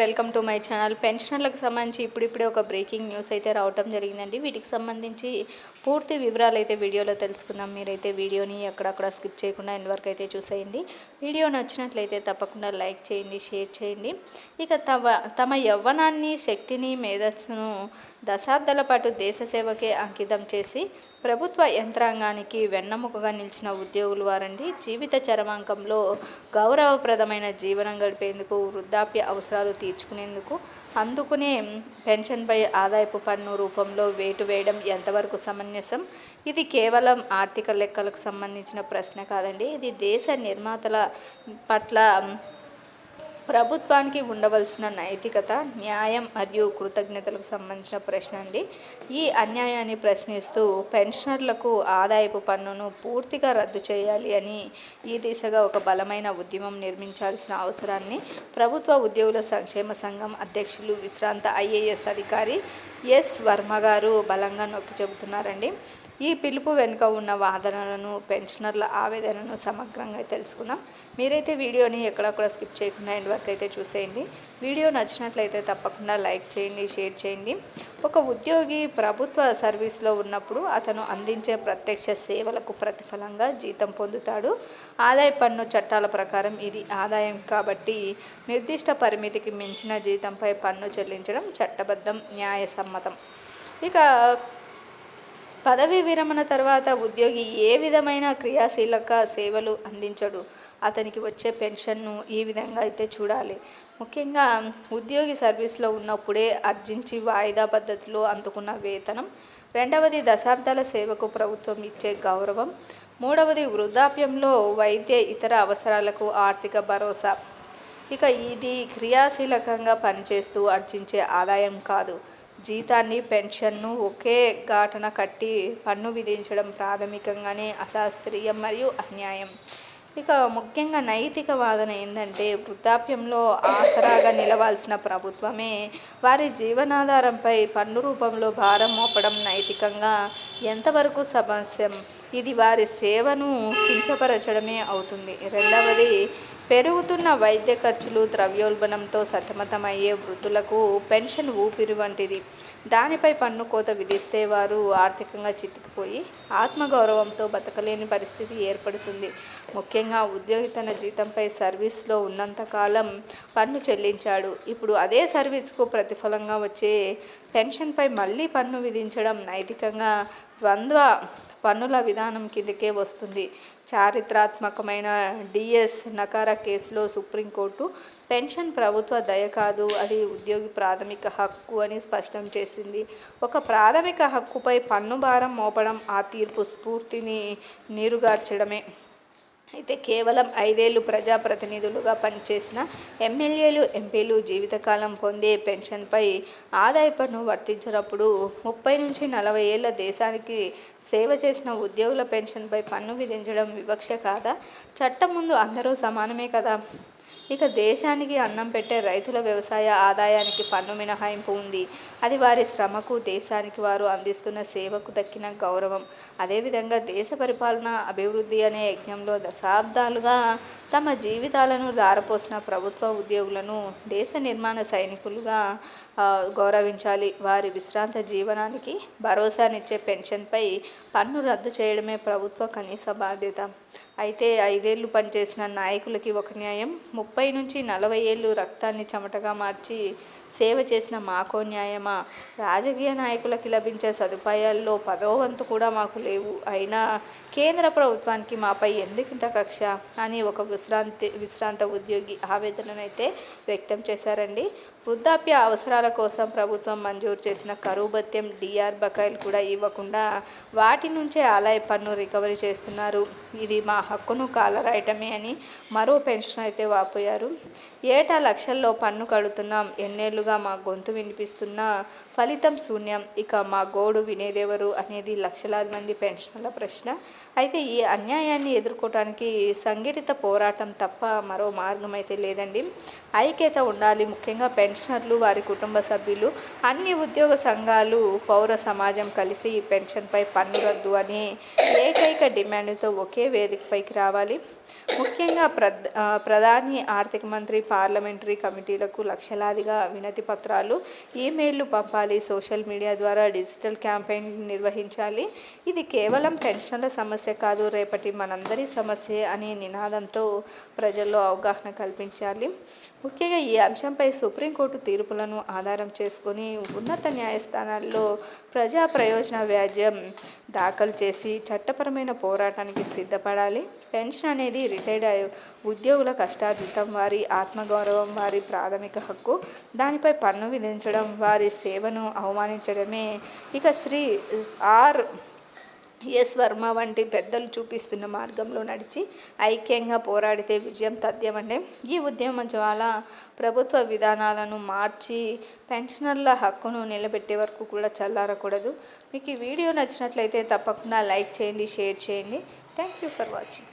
Welcome to my channel. పెన్షనర్లకు సంబంధించి ఇప్పుడిప్పుడే ఒక బ్రేకింగ్ న్యూస్ అయితే రావటం జరిగిందండి. వీటికి సంబంధించి పూర్తి వివరాలు అయితే వీడియోలో తెలుసుకుందాం. మీరైతే వీడియోని అక్కడక్కడ స్కిప్ చేయకుండా ఎండ్ వరకు అయితే చూసేయండి. వీడియో నచ్చినట్లయితే తప్పకుండా లైక్ చేయండి షేర్ చేయండి. ఇక తమ తమ యవ్వనాన్ని శక్తిని మేధస్సును దశాబ్దాల పాటు దేశ సేవకే అంకితం చేసి ప్రభుత్వ యంత్రాంగానికి వెన్నముకగా నిలిచిన ఉద్యోగులు వారండి. జీవిత చరమాంకంలో గౌరవప్రదమైన జీవనం గడిపేందుకు వృద్ధాప్య అవసరాలు తీర్చుకునేందుకు అందుకునే పెన్షన్పై ఆదాయపు పన్ను రూపంలో వేటు వేయడం ఎంతవరకు సమంజసం? ఇది కేవలం ఆర్థిక లెక్కలకు సంబంధించిన ప్రశ్న కాదండి. ఇది దేశ నిర్మాతల పట్ల ప్రభుత్వానికి ఉండవలసిన నైతికత న్యాయం మరియు కృతజ్ఞతలకు సంబంధించిన ప్రశ్న అండి. ఈ అన్యాయాన్ని ప్రశ్నిస్తూ పెన్షనర్లకు ఆదాయపు పన్నును పూర్తిగా రద్దు చేయాలి అని ఈ దిశగా ఒక బలమైన ఉద్యమం నిర్మించాల్సిన అవసరాన్ని ప్రభుత్వ ఉద్యోగుల సంక్షేమ సంఘం అధ్యక్షులు విశ్రాంత ఐఏఎస్ అధికారి ఎస్ వర్మ గారు బలంగా నొక్కి చెబుతున్నారండి. ఈ పిలుపు వెనుక ఉన్న వాదనలను పెన్షనర్ల ఆవేదనను సమగ్రంగా తెలుసుకుందాం. మీరైతే వీడియోని ఎక్కడక్కడ స్కిప్ చేయకుండా ఎండ్ వరకు అయితే చూసేయండి. వీడియో నచ్చినట్లయితే తప్పకుండా లైక్ చేయండి షేర్ చేయండి. ఒక ఉద్యోగి ప్రభుత్వ సర్వీస్లో ఉన్నప్పుడు అతను అందించే ప్రత్యక్ష సేవలకు ప్రతిఫలంగా జీతం పొందుతాడు. ఆదాయ పన్ను చట్టాల ప్రకారం ఇది ఆదాయం కాబట్టి నిర్దిష్ట పరిమితికి మించిన జీతంపై పన్ను చెల్లించడం చట్టబద్ధం న్యాయసమ్మతం. ఇక పదవీ విరమణ తర్వాత ఉద్యోగి ఏ విధమైన క్రియాశీలక సేవలు అందించడు? అతనికి వచ్చే పెన్షన్ను ఈ విధంగా అయితే చూడాలి. ముఖ్యంగా ఉద్యోగి సర్వీస్లో ఉన్నప్పుడే అర్జించి వాయిదా పద్ధతిలో అందుకున్న వేతనం రెండవది దశాబ్దాల సేవకు ప్రభుత్వం ఇచ్చే గౌరవం మూడవది వృద్ధాప్యంలో వైద్య ఇతర అవసరాలకు ఆర్థిక భరోసా. ఇక ఇది క్రియాశీలకంగా పనిచేస్తూ ఆర్జించే ఆదాయం కాదు. జీతాన్ని పెన్షన్ను ఒకే ఘాటన కట్టి పన్ను విధించడం ప్రాథమికంగానే అశాస్త్రీయం మరియు అన్యాయం. ఇక ముఖ్యంగా నైతిక వాదన ఏంటంటే వృద్ధాప్యంలో ఆసరాగా నిలవాల్సిన ప్రభుత్వమే వారి జీవనాధారంపై పన్ను రూపంలో భారం మోపడం నైతికంగా ఎంతవరకు సమస్యం ఇది వారి సేవను కించపరచడమే అవుతుంది. రెండవది పెరుగుతున్న వైద్య ఖర్చులు ద్రవ్యోల్బణంతో సతమతమయ్యే వృద్ధులకు పెన్షన్ ఊపిరి వంటిది. దానిపై పన్ను కోత విధిస్తే వారు ఆర్థికంగా చితికిపోయి ఆత్మగౌరవంతో బతకలేని పరిస్థితి ఏర్పడుతుంది. ముఖ్యంగా ఉద్యోగి తన జీతంపై సర్వీస్లో ఉన్నంతకాలం పన్ను చెల్లించాడు. ఇప్పుడు అదే సర్వీస్కు ప్రతిఫలంగా వచ్చే పెన్షన్పై మళ్ళీ పన్ను విధించడం నైతికంగా ద్వంద్వ పన్నుల విధానం కిందకే వస్తుంది. చారిత్రాత్మకమైన డిఎస్ నకారా కేసులో సుప్రీంకోర్టు పెన్షన్ ప్రభుత్వ దయ కాదు అది ఉద్యోగి ప్రాథమిక హక్కు అని స్పష్టం చేసింది. ఒక ప్రాథమిక హక్కుపై పన్ను భారం మోపడం ఆ తీర్పు స్ఫూర్తిని నీరుగార్చడమే. అయితే కేవలం ఐదేళ్ళు ప్రజాప్రతినిధులుగా పనిచేసిన ఎమ్మెల్యేలు ఎంపీలు జీవితకాలం పొందే పెన్షన్పై ఆదాయ పన్ను వర్తించినప్పుడు ముప్పై నుంచి నలభై ఏళ్ళ దేశానికి సేవ చేసిన ఉద్యోగుల పెన్షన్పై పన్ను విధించడం వివక్ష కాదా? చట్టం ముందు అందరూ సమానమే కదా? ఇక దేశానికి అన్నం పెట్టే రైతుల వ్యవసాయ ఆదాయానికి పన్ను మినహాయింపు ఉంది. అది వారి శ్రమకు దేశానికి వారు అందిస్తున్న సేవకు దక్కిన గౌరవం. అదేవిధంగా దేశ పరిపాలన అభివృద్ధి అనే యజ్ఞంలో దశాబ్దాలుగా తమ జీవితాలను దారపోసిన ప్రభుత్వ ఉద్యోగులను దేశ నిర్మాణ సైనికులుగా గౌరవించాలి. వారి విశ్రాంత జీవనానికి భరోసానిచ్చే పెన్షన్పై పన్ను రద్దు చేయడమే ప్రభుత్వ కనీస బాధ్యత. అయితే ఐదేళ్ళు పనిచేసిన నాయకులకి ఒక న్యాయం ముప్పై ముప్పై నుంచి నలభై ఏళ్ళు రక్తాన్ని చెమటగా మార్చి సేవ చేసిన మాకో న్యాయమా? రాజకీయ నాయకులకి లభించే సదుపాయాల్లో పదో వంతు కూడా మాకు లేవు. అయినా కేంద్ర ప్రభుత్వానికి మాపై ఎందుకింత కక్ష? అని ఒక విశ్రాంతి విశ్రాంత ఉద్యోగి ఆవేదననైతే వ్యక్తం చేశారండి. వృద్ధాప్య అవసరాల కోసం ప్రభుత్వం మంజూరు చేసిన కరువు భత్యం డిఆర్ బకాయిలు కూడా ఇవ్వకుండా వాటి నుంచే ఆదాయ పన్ను రికవరీ చేస్తున్నారు. ఇది మా హక్కును కాలరాయటమే అని మరో పెన్షన్ అయితే వాపోయారు. ఏటా లక్షల్లో పన్ను కడుతున్నాం. ఎన్నేళ్ళుగా మా గొంతు వినిపిస్తున్నా ఫలితం శూన్యం. ఇక మా గోడు వినేదెవరు అనేది లక్షలాది మంది పెన్షన్ల ప్రశ్న. అయితే ఈ అన్యాయాన్ని ఎదుర్కోవటానికి సంఘటిత పోరాటం తప్ప మరో మార్గం అయితే లేదండి. ఐక్యత ఉండాలి. ముఖ్యంగా పెన్షనర్లు వారి కుటుంబ సభ్యులు అన్ని ఉద్యోగ సంఘాలు పౌర సమాజం కలిసి ఈ పెన్షన్పై పన్ను రద్దు అనే ఏకైక డిమాండ్తో ఒకే వేదికపైకి రావాలి. ముఖ్యంగా ప్రధ ప్రధాని ఆర్థిక మంత్రి పార్లమెంటరీ కమిటీలకు లక్షలాదిగా వినతి పత్రాలు ఈమెయిల్లు పంపాలి సోషల్ మీడియా ద్వారా డిజిటల్ క్యాంపెయిన్ నిర్వహించాలి. ఇది కేవలం పెన్షన్ల సమస్య కాదు రేపటి మనందరి సమస్య అనే నినాదంతో ప్రజల్లో అవగాహన కల్పించాలి. ముఖ్యంగా ఈ అంశంపై సుప్రీం సుప్రీంకోర్టు తీర్పులను ఆధారం చేసుకొని ఉన్నత న్యాయస్థానాల్లో ప్రజా ప్రయోజన వ్యాజ్యం దాఖలు చేసి చట్టపరమైన పోరాటానికి సిద్ధపడాలి. పెన్షన్ అనేది రిటైర్డ్ ఉద్యోగుల కష్టార్జితం వారి ఆత్మగౌరవం వారి ప్రాథమిక హక్కు దానిపై పన్ను విధించడం వారి సేవను అవమానించడమే. ఇక శ్రీ ఆర్ ఎస్ వర్మ వంటి పెద్దలు చూపిస్తున్న మార్గంలో నడిచి ఐక్యంగా పోరాడితే విజయం తథ్యమంటే ఈ ఉద్యమం జ్వాల ప్రభుత్వ విధానాలను మార్చి పెన్షనర్ల హక్కును నిలబెట్టే వరకు కూడా చల్లారకూడదు. మీకు ఈ వీడియో నచ్చినట్లయితే తప్పకుండా లైక్ చేయండి షేర్ చేయండి. Thank you for watching